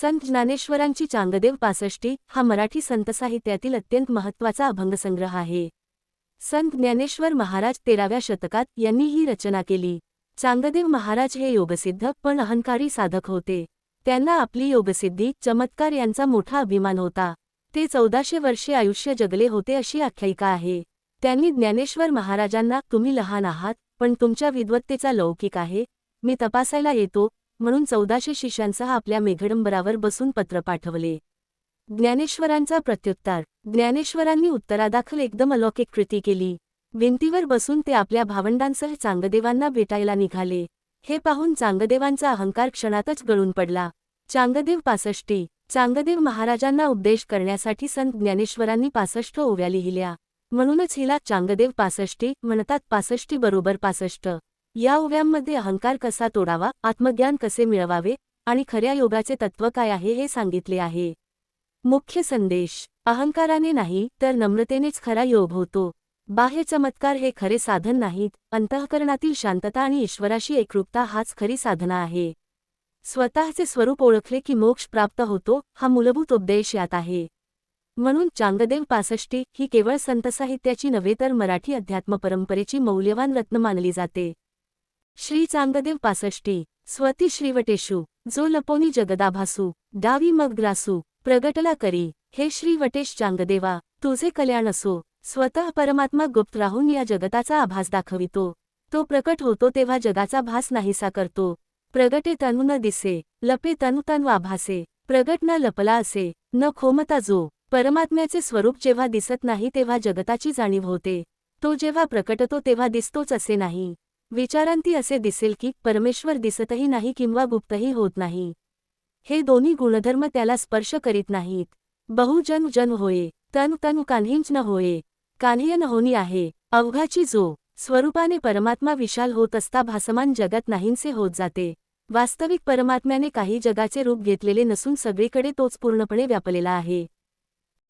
संत ज्ञानेश्वरांची चांगदेव पासष्टी हा मराठी संत साहित्यातील अत्यंत महत्त्वाचा अभंगसंग्रह आहे. संत ज्ञानेश्वर महाराज तेराव्या शतकात यांनी ही रचना केली. चांगदेव महाराज हे योगसिद्ध पण अहंकारी साधक होते. त्यांना आपली योगसिद्धी चमत्कार यांचा मोठा अभिमान होता. ते चौदाशे वर्षे आयुष्य जगले होते अशी आख्यायिका आहे. त्यांनी ज्ञानेश्वर महाराजांना तुम्ही लहान आहात पण तुमच्या विद्वत्तेचा लौकिक आहे. मी तपासायला येतो म्हणून चौदाशे शिष्यांसह आपल्या मेघडंबरावर बसून पत्र पाठवले. ज्ञानेश्वरांचा प्रत्युत्तर. ज्ञानेश्वरांनी उत्तरादाखल एकदम अलौकिक कृती केली. भिंतीवर बसून ते आपल्या भावंडांसह चांगदेवांना भेटायला निघाले. हे पाहून चांगदेवांचा अहंकार क्षणातच गळून पडला. चांगदेव पासष्टी. चांगदेव महाराजांना उपदेश करण्यासाठी संत ज्ञानेश्वरांनी पासष्ट ओव्या लिहिल्या. म्हणूनच हिला चांगदेव पासष्टी म्हणतात पासष्टी बरोबर पासष्ट. या ओव्यांमध्ये अहंकार कसा तोडावा आत्मज्ञान कसे मिळवावे आणि खऱ्या योगाचे तत्त्व काय आहे हे सांगितले आहे. मुख्य संदेश अहंकाराने नाही तर नम्रतेनेच खरा योग होतो. बाह्य चमत्कार हे खरे साधन नाहीत अंतःकरणातील शांतता आणि ईश्वराशी एकरूपता हाच खरी साधना आहे. स्वतःचे स्वरूप ओळखले की मोक्ष प्राप्त होतो हा मूलभूत उपदेश यात आहे. म्हणून चांगदेव पासष्टी ही केवळ संत साहित्याची नव्हे तर मराठी अध्यात्म परंपरेची मौल्यवान रत्न मानली जाते. श्री चांगदेव पासष्टी स्वती श्रीवटेशू जो लपोनी जगदाभासू डावी मग ग्रासू प्रगटला करी हे श्री वटेश चांगदेवा तुझे कल्याण असो स्वतः परमात्मा गुप्त राहून या जगताचा आभास दाखवितो. तो प्रकट होतो तेव्हा जगाचा भास नाहीसा करतो. प्रगटे तनु न दिसे लपे तनु तनु आभासे प्रगट न लपला असे न खोमता जो परमात्म्याचे स्वरूप जेव्हा दिसत नाही तेव्हा जगताची जाणीव होते. तो जेव्हा प्रकटतो तेव्हा दिसतोच असे नाही. विचारांती असे दिसेल की परमेश्वर दिसतही नाही किंवा गुप्तही होत नाही. हे दोन्ही गुणधर्म त्याला स्पर्श करीत नाहीत. बहुजन जन होये तनु तनु कान्हींच न होये कान्ह्य न होनी आहे अवघाची जो स्वरूपाने परमात्मा विशाल होत असता भासमान जगत नाहींसे होत जाते. वास्तविक परमात्म्याने काही जगाचे रूप घेतलेले नसून सगळीकडे तोच पूर्णपणे व्यापलेला आहे.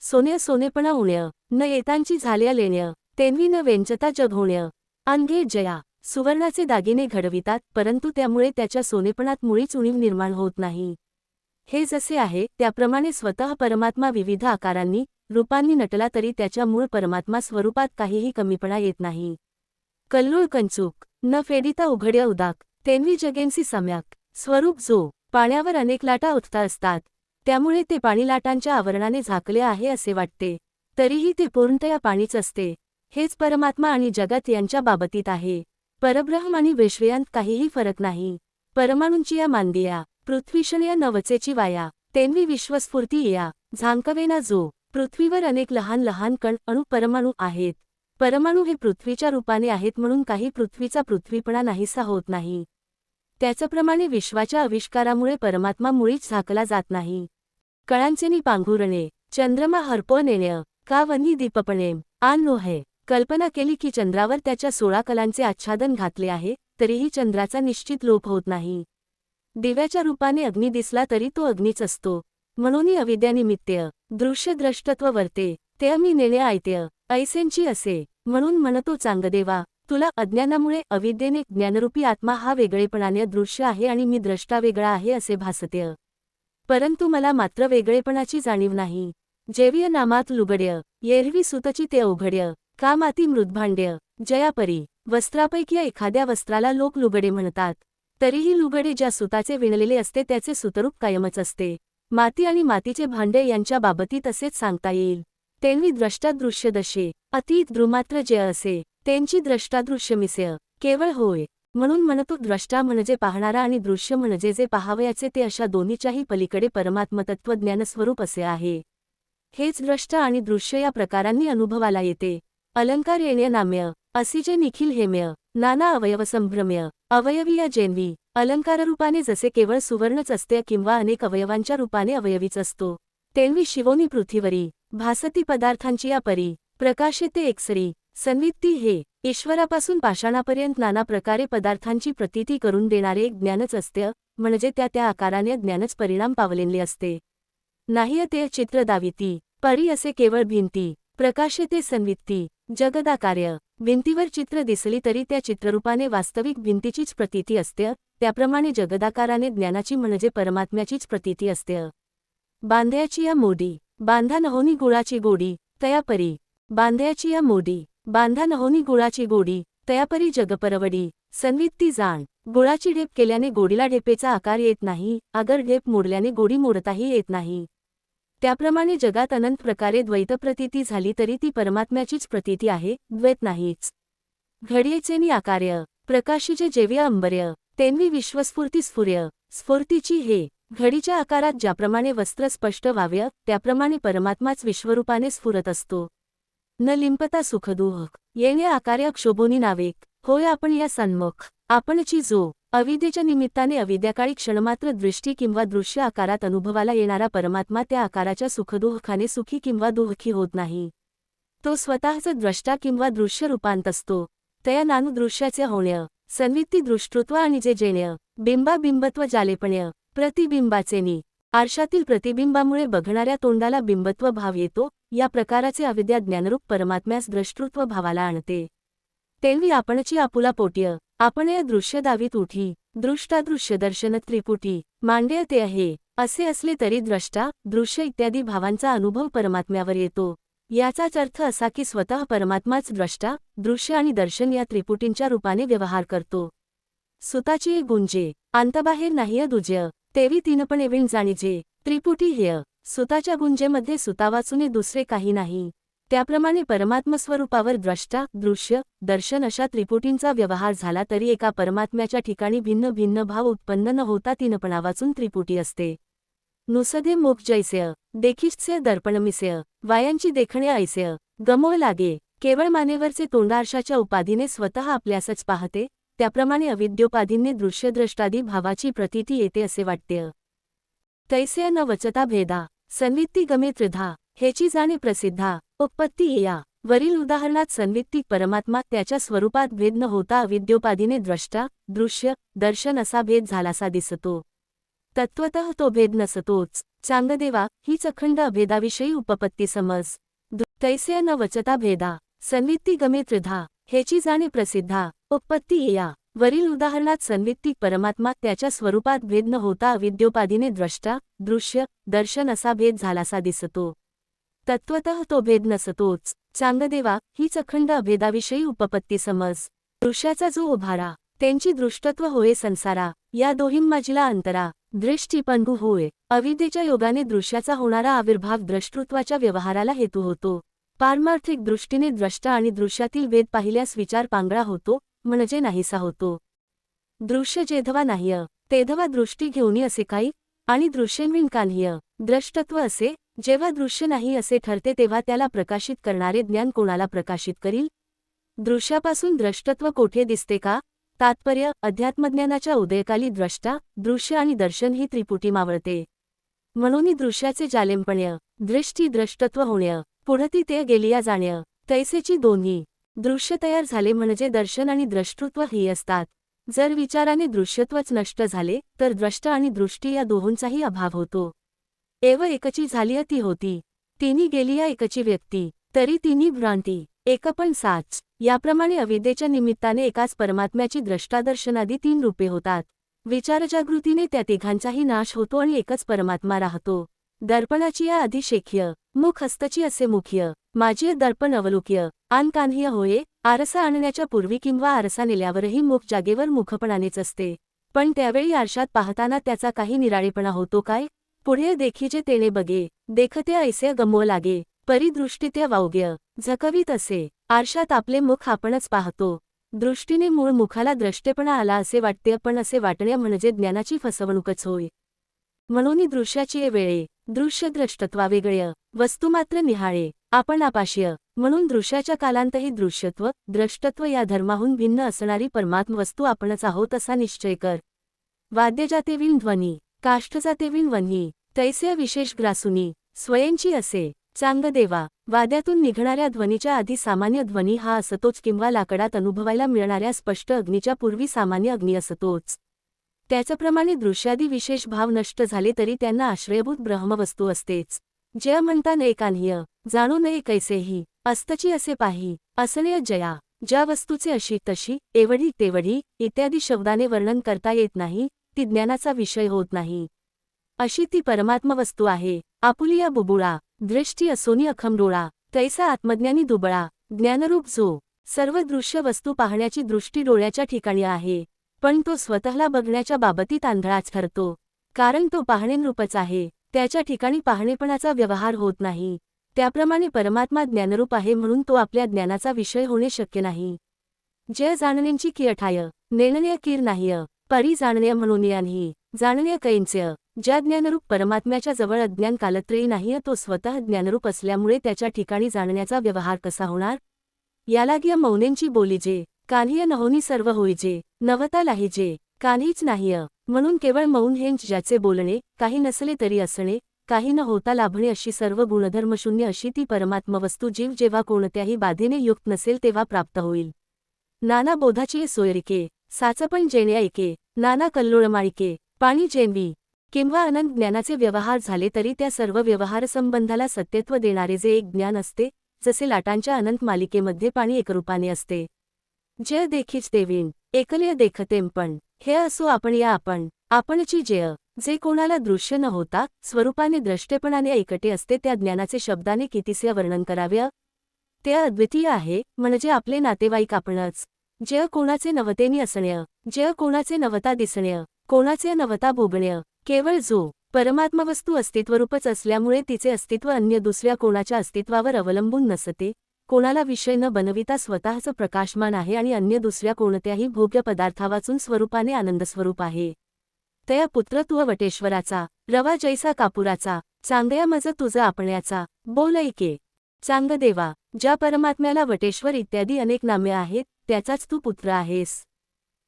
सोन्य सोनेपणा उण्य न येतांची झाल्या लेण्य तेन्वी न वेंचता जग होण्य. अंगे जया सुवर्णाचे दागिने घडवितात परंतु त्यामुळे त्याच्या सोनेपणात मुळीच उणीव निर्माण होत नाही. हे जसे आहे त्याप्रमाणे स्वतः परमात्मा विविध आकारांनी रूपांनी नटला तरी त्याच्या मूळ परमात्मा स्वरूपात काहीही कमीपणा येत नाही. कल्लूळ कंचूक न फेडिता उघड्या उदाक तेन्वी जगेंसी सम्याक स्वरूप जो पाण्यावर अनेक लाटा उठता असतात त्यामुळे ते पाणी लाटांच्या आवरणाने झाकले आहे असे वाटते तरीही ते पूर्णतया पाणीच असते हेच परमात्मा आणि जगत यांच्या बाबतीत आहे. परब्रह्म आणि विश्वयांत काहीही फरक नाही. परमाणूंची या मांदिया पृथ्वीशनया नवचेची वाया तेन्वी विश्वस्फूर्ती या झांकवेना जो पृथ्वीवर अनेक लहान लहान कण अणु परमाणू आहेत. परमाणू हे पृथ्वीच्या रूपाने आहेत म्हणून काही पृथ्वीचा पृथ्वीपणा नाहीसा होत नाही. त्याचप्रमाणे विश्वाच्या आविष्कारामुळे परमात्मा मुळीच झाकला जात नाही. कळांचेनी पांघुरणे चंद्रमा हरपो नेण्य का वनी दीपपणेम आन नोहे कल्पना केली की चंद्रावर त्याच्या सोळा कलांचे आच्छादन घातले आहे तरीही चंद्राचा निश्चित लोप होत नाही. दिव्याच्या रूपाने अग्नी दिसला तरी तो अग्नीच असतो. म्हणूनही अविद्यानिमित्त्य दृश्य द्रष्टत्व वर्ते ते मी नेणे आयत्य ऐसेंची असे म्हणून म्हणतो चांगदेवा तुला अज्ञानामुळे अविद्येने ज्ञानरूपी आत्मा हा वेगळेपणाने दृश्य आहे आणि मी द्रष्टा वेगळा आहे असे भासत्य परंतु मला मात्र वेगळेपणाची जाणीव नाही. जेविय नामात लुगड्य येरवी सुतची ते अवघड्य का माती मृदभांड्य जयापरी वस्त्रापैकी एखाद्या वस्त्राला लोक लुगडे म्हणतात. तरीही लुगडे ज्या सुताचे विणलेले असते त्याचे सुतरूप कायमच असते. माती आणि मातीचे भांडे यांच्या बाबतीत असेच सांगता येईल. त्यांनी द्रष्टादृश्य दशे अतीत द्रुमात्र जे असे त्यांची द्रष्टादृश्य मिसय केवळ होय. म्हणून म्हणतो द्रष्टा म्हणजे पाहणारा आणि दृश्य म्हणजे जे पाहावयाचे ते अशा दोन्हीच्याही पलीकडे परमात्मतत्व ज्ञानस्वरूप असे आहे. हेच द्रष्टा आणि दृश्य या प्रकारांनी अनुभवाला येते. अलंकार येण्य नाम्य असिजे निखिल हेम्य नाना अवयवसंभ्रम्य अवयवीया जेन्वी अलंकाररूपाने जसे केवळ सुवर्णच असते किंवा अनेक अवयवांच्या रूपाने अवयवीच असतो तेन्वी शिवोनी पृथ्वीवरी भासती पदार्थांची या परी प्रकाशेते एकसरी संवित्ती हे ईश्वरापासून पाषाणापर्यंत नाना प्रकारे पदार्थांची प्रतीती करून देणारे एक ज्ञानच असते म्हणजे त्या त्या आकाराने ज्ञानच परिणाम पावलेले असते. नाही ते चित्र दाविती परी असे केवळ भिंती प्रकाशिते संवित्ती जगदाकार्य. भिंतीवर चित्र दिसली तरी त्या चित्ररूपाने वास्तविक भिंतीचीच प्रतीती असते त्याप्रमाणे जगदाकाराने ज्ञानाची म्हणजे परमात्म्याचीच प्रतीती असते. बांध्याची या मोडी बांधा नहोनी गुळाची गोडी तयापरी. बांध्याची या मोडी बांधा नहोनी गुळाची गोडी तयापरी जगपरवडी. सन्वित्ती जाण गुळाची ढेप केल्याने गोडीला ढेपेचा आकार येत नाही अगर ढेप मोडल्याने गोडी मोडताही येत नाही. त्याप्रमाणे जगात अनंत प्रकारे द्वैतप्रतीती झाली तरी ती परमात्म्याचीच प्रतीती आहे द्वैत नाहीच. घडियेचेनी आकार्य प्रकाशीचे जेव्य अंबर्य तेन्वी विश्वस्फूर्ती स्फुर्य स्फूर्तीची हे घडीच्या आकारात ज्याप्रमाणे वस्त्र स्पष्ट व्हाव्य त्याप्रमाणे परमात्माच विश्वरूपाने स्फुरत असतो. न लिंपता सुखदुहक येणे आकार्य क्षोभोनी नावेक होय आपण या सन्मुख आपणची जो अविद्येच्या निमित्ताने अविद्याकाळी क्षणमात्र दृष्टी किंवा दृश्य आकारात अनुभवाला येणारा परमात्मा त्या आकाराच्या सुखदुःखाने सुखी किंवा दुःखी होत नाही. तो स्वतःच द्रष्टा किंवा दृश्य रूपांत असतो. तया नानुदृश्याचे होण्य संवित्ती दृष्टृत्व आणि जे जेण्य बिंबाबिंबत्व जालेपण्य प्रतिबिंबाचे नि आरशातील प्रतिबिंबामुळे बघणाऱ्या तोंडाला बिंबत्व भाव येतो या प्रकाराचे अविद्या ज्ञानरूप परमात्म्यास द्रष्टृत्व भावाला आणते. तेलवी आपणची आपुला पोट्य आपण या दृश्य दावीत उठी दृष्टादृश्य दर्शन त्रिपुटी मांड्य ते आहे असे असले तरी द्रष्टा दृश्य इत्यादी भावांचा अनुभव परमात्म्यावर येतो. याचाच अर्थ असा की स्वतः परमात्माच द्रष्टा दृश्य आणि दर्शन या त्रिपुटींच्या रूपाने व्यवहार करतो. सुताची एक गुंजे अंतबाहेर नाहीय दुज्य तेवी तीनपणे विण जाणीजे त्रिपुटी हेय सुताच्या गुंजेमध्ये सुतावाचुने दुसरे काही नाही. त्याप्रमाणे परमात्मस्वरूपावर द्रष्टा दृश्य दर्शन अशा त्रिपुटींचा व्यवहार झाला तरी एका परमात्म्याच्या ठिकाणी भिन्न भिन्न भाव उत्पन्न न होता तीनपणा वाचून त्रिपुटी असते. नुसदे मुख जैस्य देखिष्य दर्पणमिसय वायांची देखणे ऐसय गमोळ लागे केवळ मानेवरचे तोंडारशाच्या उपाधीने स्वतः आपल्यासच पाहते त्याप्रमाणे अविद्योपाधींनी दृश्यद्रष्टादी भावाची प्रतीती येते असे वाटते. तैसे न वचता भेदा सन्वित्ती गमे त्रिधा हेची जाणे प्रसिद्धा उत्पत्ती या. वरील उदाहरणात संवित्तिक परमात्मा त्याच्या स्वरूपात भेद न होता अविद्योपाधीने द्रष्टा दृश्य दर्शन असा भेद झालासा दिसतो. तत्वत तो भेद नसतोच. चांगदेवा हीच अखंड अभेदाविषयी उपपत्ती समज. तैसे न वचता भेदा. सन्वित्ती गमे त्रिधा. हेची जाणे प्रसिद्धा उत्पत्ती या. वरील उदाहरणात संवित्तिक परमात्मा त्याच्या स्वरूपात भेद न होता अविद्योपाधीने द्रष्टा दृश्य दर्शन असा भेद झालासा दिसतो. तत्वत तो भेद नसतोच चांगदेवा हीच अखंड अभेदाविषयी उपपत्ती समज. दृश्याचा जो उभारा त्यांची दृष्टत्व होय संसारा या दोहिंमाजिला अंतरा. दृष्टी पंडू होय. अविद्येच्या योगाने दृश्याचा होणारा आविर्भाव द्रष्टृत्वाच्या व्यवहाराला हेतू होतो. पारमार्थिक दृष्टीने द्रष्टा आणि दृश्यातील भेद पाहिल्यास विचार पांगळा होतो म्हणजे नाहीसा होतो. दृश्य जेधवा नाह्य तेधवा दृष्टी घेऊनी असे काही आणि दृश्यन्विन कान्ह्य. द्रष्टत्व असे जेव्हा दृश्य नाही असे ठरते तेव्हा त्याला प्रकाशित करणारे ज्ञान कोणाला प्रकाशित करील? दृश्यापासून द्रष्टत्व कोठे दिसते का? तात्पर्य अध्यात्मज्ञानाच्या उदयकाली द्रष्टा दृश्य आणि दर्शन ही त्रिपुटी मावळते. म्हणून दृश्याचे जालेमपण्य दृष्टी द्रष्टत्व होण्य पुढती ते गेलिया जाण्य तैसेची दोन्ही दृश्य तयार झाले म्हणजे दर्शन आणि द्रष्टृत्व ही असतात. जर विचाराने दृश्यत्वच नष्ट झाले तर द्रष्ट आणि दृष्टी या दोहोंचाही अभाव होतो. एव एकची झाली ती होती. तिनी गेलीया एकची व्यक्ती. तरी तिन्ही भ्रांती. एकपण साच. याप्रमाणे अविद्येच्या निमित्ताने एकाच परमात्म्याची द्रष्टादर्शनादी तीन रूपे होतात. विचारजागृतीने त्या तिघांचाही नाश होतो आणि एकच परमात्मा राहतो. दर्पणाची या अधिशेख्य मुख हस्तची असे मुख्य माझी दर्पण अवलोक्य आन होये आरसा आणण्याच्या पूर्वी किंवा आरसा नेल्यावरही मुख जागेवर मुखपणानेच असते. पण त्यावेळी आरशात पाहताना त्याचा काही निराळेपणा होतो काय? पुढे देखीचे तेने बगे देखते ऐसे गमो लागे परिदृष्टी त्या वावग्य झकवीत असे आरशात आपले मुख आपणच पाहतो. दृष्टीने मूळ मुखाला द्रष्टेपणा आला असे वाटते पण असे वाटणे म्हणजे ज्ञानाची फसवणूकच होय. म्हणून दृश्याची वेळे दृश्य द्रष्टत्वा वेगळ्य वस्तुमात्र निहाळे आपण आपाश्य म्हणून दृश्याच्या कालांतही दृश्यत्व द्रष्टत्व या धर्माहून भिन्न असणारी परमात्म वस्तू आपणच आहोत असा निश्चय कर. वाद्यजातेविन ध्वनी. काष्ठजातेविण वन्ही तैस्य विशेष ग्रासुनी स्वयंची असे चांगदेवा वाद्यातून निघणाऱ्या ध्वनीच्या आधी सामान्य ध्वनी हा असतोच किंवा लाकडात अनुभवायला मिळणाऱ्या स्पष्ट अग्नीच्या पूर्वी सामान्य अग्नी असतोच. त्याच्याप्रमाणे दृश्यादी विशेष भाव नष्ट झाले तरी त्यांना आश्रयभूत ब्रह्मवस्तू असतेच. जय म्हणता नये जाणू नये कैसेही अस्तची असे पाही असणे जया ज्या वस्तूचे अशी तशी एवढी तेवढी इत्यादी शब्दाने वर्णन करता येत नाही ती ज्ञानाचा विषय होत नाही. अशी ती परमात्मवस्तू आहे. आपुलिया बुबुळा दृष्टी असोनी अखमडोळा तैसा आत्मज्ञानी दुबळा ज्ञानरूप जो सर्व दृश्य वस्तू पाहण्याची दृष्टी डोळ्याच्या ठिकाणी आहे. पण तो स्वतःला बघण्याच्या बाबतीत आंधळाच ठरतो. कारण तो पाहणेनरूपच आहे. त्याच्या ठिकाणी पाहणेपणाचा व्यवहार होत नाही. त्याप्रमाणे परमात्मा ज्ञानरूप आहे म्हणून तो आपल्या ज्ञानाचा विषय होणे शक्य नाही. जय जाणण्यांची की अठाय नेणण्य कीर नाहीय परी जाणण्य म्हणून यांही जाणण्य कैंच्य ज्या ज्ञानरूप परमात्म्याच्या जवळ अज्ञान कालत्रयी नाही तो स्वतः ज्ञानरूप असल्यामुळे त्याच्या ठिकाणी जाणण्याचा व्यवहार कसा होणार? यालाग्य मौनेंची बोलीजे कान्हीय नहोनी सर्व होईजे नवता लाहीजे कान्हीच नाहीय. म्हणून केवळ मौन हेंच ज्याचे बोलणे काही नसले तरी असणे काही न होता लाभणे अशी सर्व गुणधर्मशून्य अशी ती परमात्मवस्तू जीव जेव्हा कोणत्याही बाधेने युक्त नसेल तेव्हा प्राप्त होईल. नाना बोधाची सोयरिके. साचपण जेणे ऐके नाना कल्लोळमाळिके पाणी जेनवी. किंवा अनंत ज्ञानाचे व्यवहार झाले तरी त्या सर्व व्यवहार संबंधाला सत्यत्व देणारे जे एक ज्ञान असते जसे लाटांच्या अनंत मालिकेमध्ये पाणी एकरूपाने असते. जय देखीच देवीन एकलय देखतेम हे असो आपण या आपण आपणची जय. जे कोणाला दृश्य न होता स्वरूपाने द्रष्टेपणाने ऐकटे असते त्या ज्ञानाचे शब्दाने कितीसे वर्णन करावे? ते अद्वितीय आहे म्हणजे आपले नातेवाईक आपणच. जय कोणाचे नवतेनी असण्य जय कोणाचे नवता दिसण्य कोणाचे नवता भोगण्य केवळ जो परमात्मवस्तू अस्तित्वरूपच असल्यामुळे तिचे अस्तित्व अन्य दुसऱ्या कोणाच्या अस्तित्वावर अवलंबून नसते कोणाला विषय न बनविता स्वतःचं प्रकाशमान आहे आणि अन्य दुसऱ्या कोणत्याही भोग्य पदार्थावाचून स्वरूपाने आनंदस्वरूप आहे. तया पुत्र तू वटेश्वराचा रवा जैसा कापुराचा चांगया मज तुझं आपण्याचा बोल ऐके. चांगदेवा ज्या परमात्म्याला वटेश्वर इत्यादी अनेक नामे आहेत त्याचाच तू पुत्र आहेस.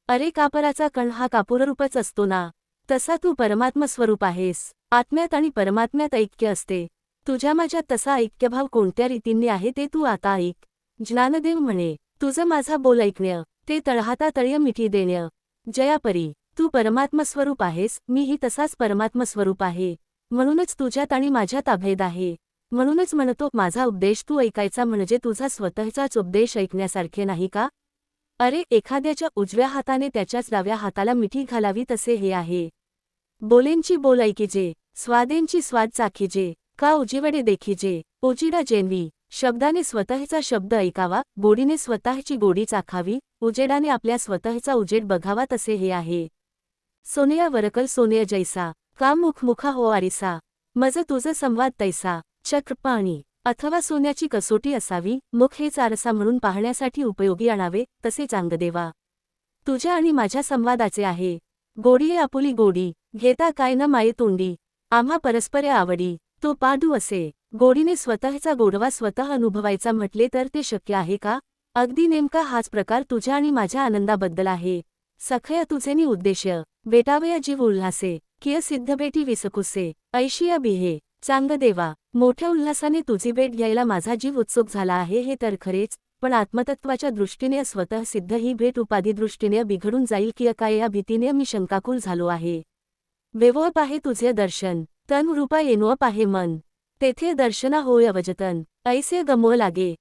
अरे कापराचा कण हा कापूररूपच असतो ना. तसा तू परमात्मस्वरूप आहेस. आत्म्यात आणि परमात्म्यात ऐक्य असते. तुझ्या माझ्या तसा ऐक्यभाव कोणत्या रीतींनी आहे ते तू आता ऐक. ज्ञानदेव म्हणे तुझं माझा बोल ऐकण्य ते तळहाता तळय मिठी देण्य. जयापरी तू परमात्मस्वरूप आहेस मीही तसाच परमात्मस्वरूप आहे. म्हणूनच तुझ्यात आणि माझ्यात अभेद आहे. म्हणूनच म्हणतो माझा उपदेश तू ऐकायचा म्हणजे तुझा स्वतःचाच उपदेश ऐकण्यासारखे नाही का? अरे एखाद्याच्या उजव्या हाताने त्याच्याच डाव्या हाताला मिठी घालावी तसे हे आहे. बोलेंची बोल ऐकिजे स्वादेंची स्वाद चाखीजे का उजीवडे देखीजे उजिरा जेनवी शब्दाने स्वतःचा शब्द ऐकावा गोडीने स्वतःची गोडी चाखावी उजेडाने आपल्या स्वतःचा उजेड बघावा तसे हे आहे. सोनिया वरकल सोनिया जैसा का मुखमुखा हो आरिसा मज तुझ संवाद तैसा चक्र पाणी अथवा सोन्याची कसोटी असावी मुख हेच आरसा म्हणून पाहण्यासाठी उपयोगी आणावे तसे चांगदेवा. तुझ्या आणि माझ्या संवादाचे आहे. गोडीये आपुली गोडी घेता काय न माये तोंडी. आम्हा परस्पर आवडी तो पाडू असे. गोडीने स्वतःचा गोडवा स्वतः अनुभवायचा म्हटले तर ते शक्य आहे का? अगदी नेमका हाच प्रकार तुझ्या आणि माझ्या आनंदाबद्दल आहे. सखया तुझेनी उद्देश्य बेटावया जीव उल्हासे किय सिद्धबेटी विसकुसे ऐशिया बिहे. चांगदेवा मोठ्या उल्हासाने तुझी भेट घ्यायला माझा जीव उत्सुक झाला आहे हे तर खरेच पण आत्मतत्वाच्या दृष्टीने स्वतः सिद्ध ही भेट उपाधीदृष्टीने बिघडून जाईल की काय या भीतीने मी शंकाकुल झालो आहे. वेवोप आहे तुझे दर्शन तन रूपा येनोप आहे मन तेथे दर्शना होय अवजतन ऐसे गमो लागे.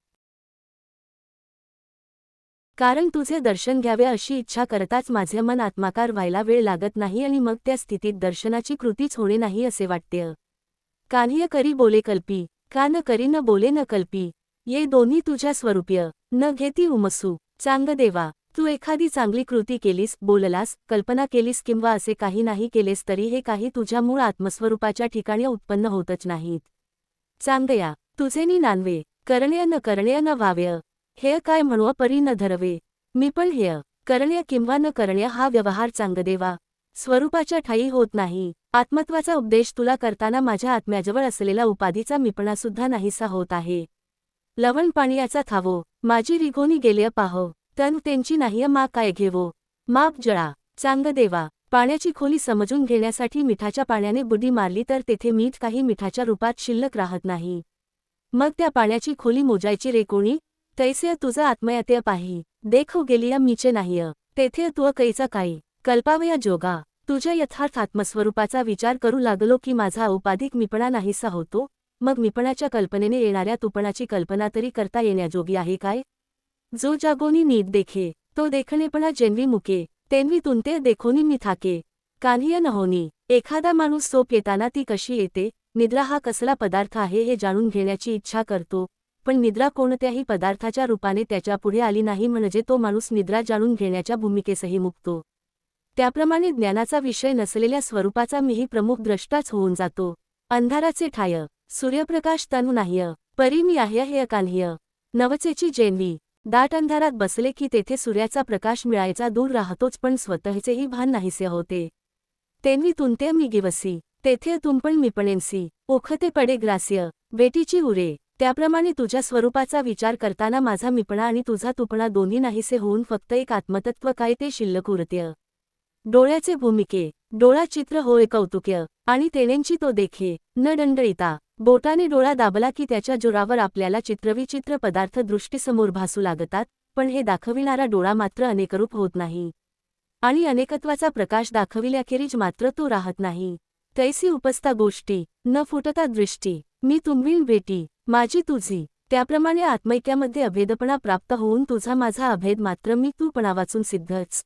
कारण तुझे दर्शन घ्यावे अशी इच्छा करताच माझे मन आत्माकार व्हायला वेळ लागत नाही आणि मग त्या स्थितीत दर्शनाची कृतीच होणे नाही असे वाटते. कान्ह्य करी बोले कल्पी का न करी न बोले न कल्पी ये दोन्ही तुझ्या स्वरूपीय न घेती उमसू. चांगदेवा तू एखादी चांगली कृती केलीस बोललास कल्पना केलीस किंवा असे काही नाही केलेस तरी हे काही तुझ्या मूळ आत्मस्वरूपाच्या ठिकाणी उत्पन्न होतच नाहीत. चांगया तुझे नी नानवे करण्य न करण्य न व्हाव्य हे काय म्हणव परी न धरवे मी पण हेय करण्य किंवा न करण्य हा व्यवहार चांगदेवा स्वरूपाच्या ठाई होत नाही. आत्मत्वाचा उपदेश तुला करताना माझ्या आत्म्याजवळ असलेला उपाधीचा मिपणासुद्धा नाहीसा होत आहे. लवण पाणीयाचा थावो माझी रिघोनी गेले पाहो तन त्यांची नाही मा काय घेवो. माप जळा चांग देवा पाण्याची खोली समजून घेण्यासाठी मिठाच्या पाण्याने बुडी मारली तर तेथे मीठ काही मिठाच्या रूपात शिल्लक राहत नाही. मग त्या पाण्याची खोली मोजायची रे कोणी? तैसे तुझा आत्मयात्य पाही देखो गेलिया मीचे नाहीय तेथे तू कैचा काही कल्पावया जोगा. तुझ्या यथार्थ आत्मस्वरूपाचा विचार करू लागलो की माझा औपाधिक मिपणा नाहीसा होतो मग मिपणाच्या कल्पनेने येणाऱ्या तुपणाची कल्पना तरी करता येण्याजोगी आहे काय? जो जागोनी नीट देखे तो देखणेपणा जेन्वी मुके तेनवी तुंते देखोनी मी थाके. कान्हीय नहोनी एखादा माणूस सोप येताना ती कशी येते? निद्रा हा कसला पदार्थ आहे हे जाणून घेण्याची इच्छा करतो पण निद्रा कोणत्याही पदार्थाच्या रूपाने त्याच्यापुढे आली नाही म्हणजे तो माणूस निद्रा जाणून घेण्याच्या भूमिकेसही मुकतो. त्याप्रमाणे ज्ञानाचा विषय नसलेल्या स्वरूपाचा मीही प्रमुख द्रष्टाच होऊन जातो. अंधाराचे ठाय सूर्यप्रकाश तनु नाह्य परी मी आहे हे कान्ह्य नवचेची जेनवी दाट अंधारात बसले की तेथे सूर्याचा प्रकाश मिळायचा दूर राहतोच पण स्वतःचेही भान नाहीसे होते. तेनवी तुंते मी गिवसी तेथे तुंपण मिपणेंसी ओखते पडे ग्रास्य बेटीची उरे. त्याप्रमाणे तुझ्या स्वरूपाचा विचार करताना माझा मिपणा आणि तुझा तुपणा दोन्ही नाहीसे होऊन फक्त एक आत्मतत्व काय ते शिल्लक उरत्य. डोळ्याचे भूमिके डोळा चित्र होय कौतुक्य आणि तेनेंची तो देखे न दंडळिता बोटाने डोळा दाबला की त्याच्या जोरावर आपल्याला चित्रविचित्र पदार्थ दृष्टीसमोर भासू लागतात पण हे दाखविणारा डोळा मात्र अनेकरूप होत नाही. आणि अनेकत्वाचा प्रकाश दाखविल्याखेरीज मात्र तो राहत नाही. तैसी उपस्था गोष्टी न फुटता दृष्टी मी तुंबवीन भेटी माझी तुझी त्याप्रमाणे आत्मैक्यामध्ये अभेदपणा प्राप्त होऊन तुझा माझा अभेद मात्र मी तूपणा वाचून सिद्धच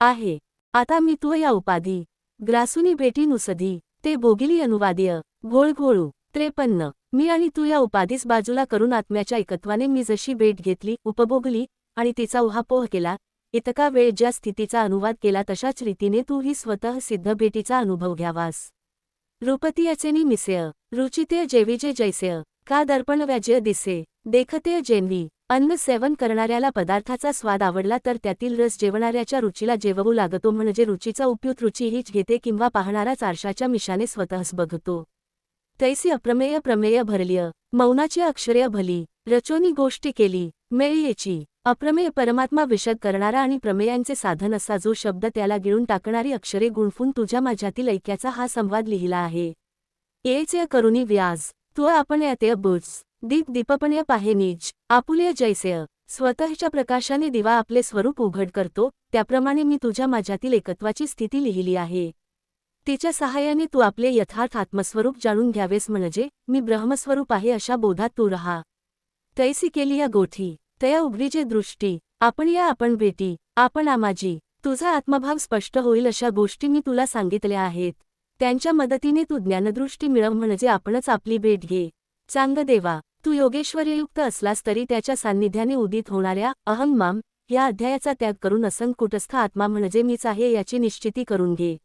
आहे. आता मी तू या उपाधी ग्रासुनी भेटी नुसधी ते भोगिली अनुवादीय घोळघोळू त्रेपन्न. मी आणि तू या उपाधीस बाजूला करून आत्म्याच्या एकत्वाने मी जशी भेट घेतली उपभोगली आणि तिचा उहापोह केला इतका वेळ ज्या स्थितीचा अनुवाद केला तशाच रीतीने तू ही स्वतः सिद्ध भेटीचा अनुभव घ्यावास. रूपतीयचेनी मिसेय रुचितेय जेविजे जैसेय का दर्पण व्याज्य दिसे देखतेय जेनवी अन्न सेवन करणाऱ्याला पदार्थाचा स्वाद आवडला तर त्यातील रस जेवणाऱ्याच्या रुचीला जेववू लागतो म्हणजे रुचीचा उपयुक्त रुची हीच घेते किंवा पाहणाराच आरशाच्या मिशाने स्वतःच बघतो. तैसी अप्रमेय प्रमेय भरलीय. मौनाची अक्षरे भली. रचोनी गोष्टी केली. मेळीयेची. अप्रमेय परमात्मा विशद करणारा आणि प्रमेयांचे साधन असा जो शब्द त्याला गिळून टाकणारी अक्षरे गुणफून तुझ्या माझ्यातील ऐक्याचा हा संवाद लिहिला आहे. येचे करुणी व्याज. तू आपण याते बुज. दीप दीपपण्या पाहे नीच. आपुल्या जैसेय स्वतःच्या प्रकाशाने दिवा आपले स्वरूप उघड करतो. त्याप्रमाणे मी तुझ्या माझ्यातील एकत्वाची स्थिती लिहिली आहे. तिच्या सहाय्याने तू आपले यथार्थ आत्मस्वरूप जाणून घ्यावेस म्हणजे मी ब्रह्मस्वरूप आहे अशा बोधात तू रहा. तैसी केली या गोठी. तया उघडीचे दृष्टी. आपण या आपण भेटी. आपण आमाजी. तुझा आत्मभाव स्पष्ट होईल अशा गोष्टी मी तुला सांगितल्या आहेत. त्यांच्या मदतीने तू ज्ञानदृष्टी मिळव म्हणजे आपणच आपली भेट घे. चांग देवा तू योगेश्वरयुक्त असलास तरी त्याच्या सान्निध्याने उदित होणाऱ्या अहं माम या अध्यायाचा त्याग करून असंकुटस्थ आत्मा म्हणजे मीच आहे याची निश्चिती करून घे.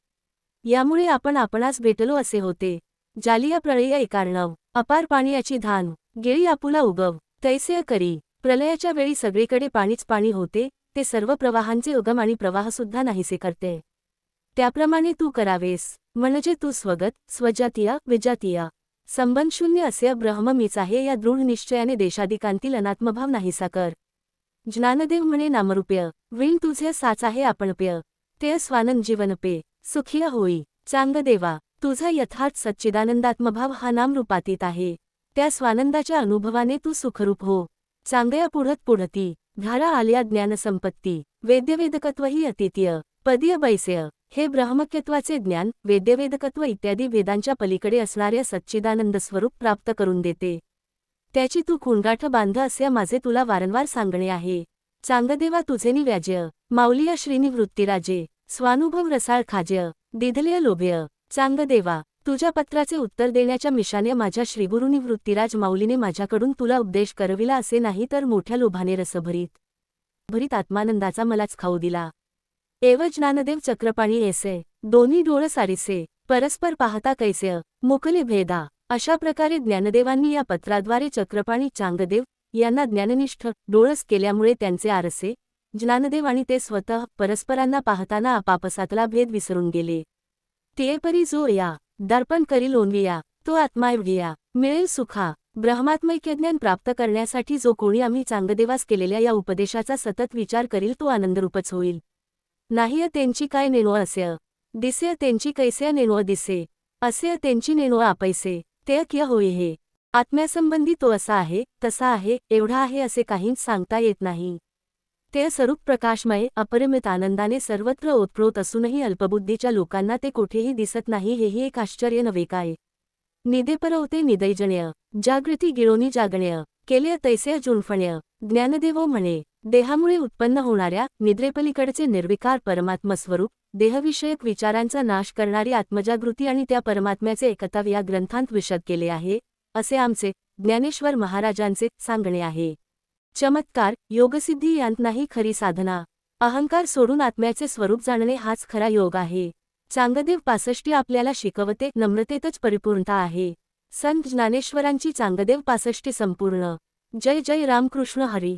यामुळे आपण आपणास भेटलो असे होते. जालिया प्रळय एकार्णव. अपार पाण्याची धान. गेळी आपुला उगव. तैसे करी. प्रलयाच्या वेळी सगळीकडे पाणीच पाणी होते ते सर्व प्रवाहांचे उगम आणि प्रवाहसुद्धा नाहीसे करते. त्याप्रमाणे तू करावेस. म्हणजे तू स्वगत स्वजातीय विजातीय. संबंधशून्य असे ब्रह्म मीच आहे या दृढ निश्चयाने देशाधिकांतील अनात्मभाव नाहीसा कर. ज्ञानदेव म्हणे नामरूप्य विण तुझे साच आहे आपणप्य. ते स्वानंद जीवनपे सुखीय होई. चांगदेवा तुझा यथार्थ सच्चिदानंदात्मभाव हा नामरूपातीत आहे. त्या स्वानंदाच्या अनुभवाने तू सुखरूप हो. चांगया पुढत पुढती घारा आल्या ज्ञानसंपत्ती वेद्यवेदकत्वही अतितीय पदीय बैसेय. हे ब्रह्मक्यत्वाचे ज्ञान वेद्यवेदकत्व इत्यादी वेदांच्या पलीकडे असणाऱ्या सच्चिदानंद स्वरूप प्राप्त करून देते. त्याची तू खुणगाठ बांध असे माझे तुला वारंवार सांगणे आहे. चांगदेवा तुझेनी निव्याज्य माऊलिया श्रीनिवृत्तीराजे स्वानुभव रसाळ खाज्य दिधलेय लोभ्य चांगदेवा तुझ्या पत्राचे उत्तर देण्याच्या मिशाने माझ्या श्रीगुरुनिवृत्तीराज माऊलीने माझ्याकडून तुला उपदेश करविला असे नाही तर मोठ्या लोभाने रसभरीत भरीत आत्मानंदाचा मलाच खाऊ दिला. एव ज्ञानदेव चक्रपाणी ऐसे दोन्ही डोळ सारीसे परस्पर पाहता कैसे मुकले भेदा अशा प्रकारे ज्ञानदेवांनी या पत्राद्वारे चक्रपाणी चांगदेव यांना ज्ञाननिष्ठ डोळस केल्यामुळे त्यांचे आरसे ज्ञानदेव आणि ते स्वतः परस्परांना पाहताना आपापसातला भेद विसरून गेले. ते परी जो या दर्पण करील ओनविया तो आत्माएवढिया मिळेल सुखा ब्रह्मात्मैक्यज्ञान प्राप्त करण्यासाठी जो कोणी आम्ही चांगदेवास केलेल्या या उपदेशाचा सतत विचार करील तो आनंदरूपच होईल. नाही त्यांची काय नेणू अस्य दिसे त्यांची कैसे नेणो दिसे? असे त्यांची नेणू आपैसे? ते किय होय हे? आत्म्यासंबंधी तो असा आहे तसा आहे एवढा आहे असे काहीच सांगता येत नाही. ते स्वरूप प्रकाशमय अपरिमित आनंदाने सर्वत्र ओतप्रोत असूनही अल्पबुद्धीच्या लोकांना ते कुठेही दिसत नाही हेही एक आश्चर्य नव्हे काय? निदेपरवते निदैजण्य जागृती गिळोनी जागण्य. केले तैसे जुनफण्य ज्ञानदेवो म्हणे देहामुळे उत्पन्न होणाऱ्या निद्रेपलीकडचे निर्विकार परमात्मस्वरूप देहविषयक विचारांचा नाश करणारी आत्मजागृती आणि त्या परमात्म्याचे एकताव या ग्रंथांत विशद केले आहे असे आमचे ज्ञानेश्वर महाराजांचे सांगणे आहे. चमत्कार योगसिद्धी यांत नाही खरी साधना. अहंकार सोडून आत्म्याचे स्वरूप जाणणे हाच खरा योग आहे. चांगदेव पासष्टी आपल्याला शिकवते नम्रतेतच परिपूर्णता आहे. संत ज्ञानेश्वरांची चांगदेव पासष्टी संपूर्ण. जय जय रामकृष्ण हरी.